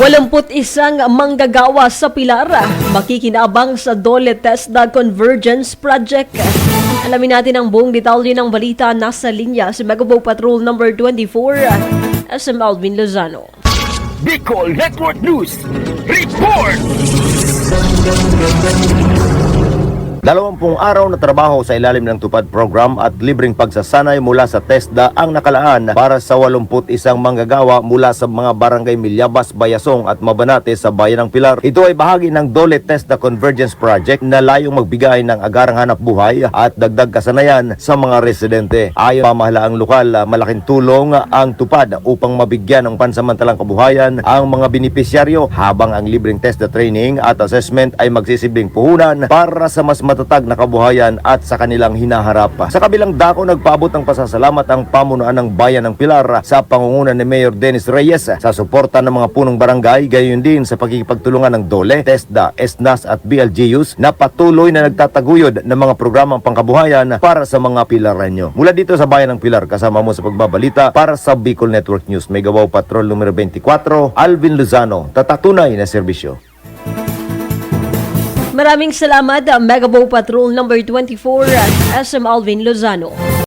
Walamput isang manggagawa sa Pilar makikinabang sa Dole TESDA Convergence Project. Alamin natin ang buong detalye ng balita nasa linya si Megabow Patrol number 24 SM Alvin Lozano. Bicol Network News. Report! Dalawampung araw na trabaho sa ilalim ng tupad program at libreng pagsasanay mula sa TESDA ang nakalaan para sa 81 manggagawa mula sa mga barangay Milyabas, Bayasong at Mabanate sa Bayan ng Pilar. Ito ay bahagi ng Dole TESDA Convergence Project na layong magbigay ng agarang hanap buhay at dagdag kasanayan sa mga residente. Ayon pamahalaang lokal, malaking tulong ang tupad upang mabigyan ng pansamantalang kabuhayan ang mga benepisyaryo habang ang libreng TESDA training at assessment ay magsisibing puhunan para sa mas matatag na kabuhayan at sa kanilang hinaharap. Sa kabilang dako, nagpaabot ng pasasalamat ang pamunuan ng Bayan ng Pilar sa pangunguna ni Mayor Dennis Reyes sa suporta ng mga punong barangay, gayon din sa pagkikipagtulungan ng DOLE, TESDA, ESNAS at BLGUs na patuloy na nagtataguyod ng mga programang pangkabuhayan para sa mga Pilaranyo. Mula dito sa Bayan ng Pilar, kasama mo sa pagbabalita para sa Bicol Network News, Megawaw Patrol numero 24, Alvin Luzano, tatatunay na serbisyo. Maraming salamat Megabow Patrol number 24 SM Alvin Lozano.